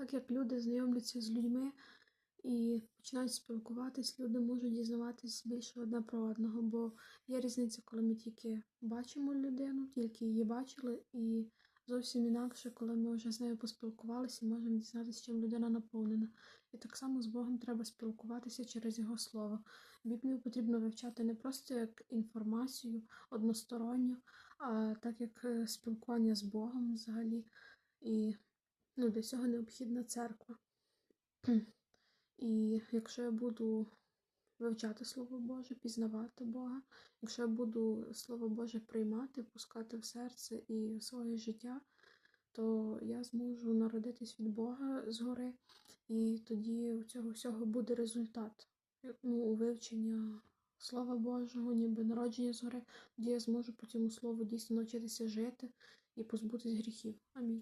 Так як люди знайомляться з людьми і починають спілкуватись, люди можуть дізнаватись більше одне про одного, бо є різниця, коли ми тільки бачимо людину, тільки її бачили, і зовсім інакше, коли ми вже з нею поспілкувалися і можемо дізнатися, чим людина наповнена. І так само з Богом треба спілкуватися через Його слово. Біблію потрібно вивчати не просто як інформацію односторонню, а так як е, спілкування з Богом взагалі. І ну, для цього необхідна церква. І якщо я буду вивчати Слово Боже, пізнавати Бога, якщо я буду Слово Боже приймати, пускати в серце і в своє життя, то я зможу народитись від Бога згори, і тоді у цього всього буде результат. Ну, вивчення Слова Божого, ніби народження згори, тоді я зможу по цьому слову дійсно навчитися жити і позбутись гріхів. Амінь.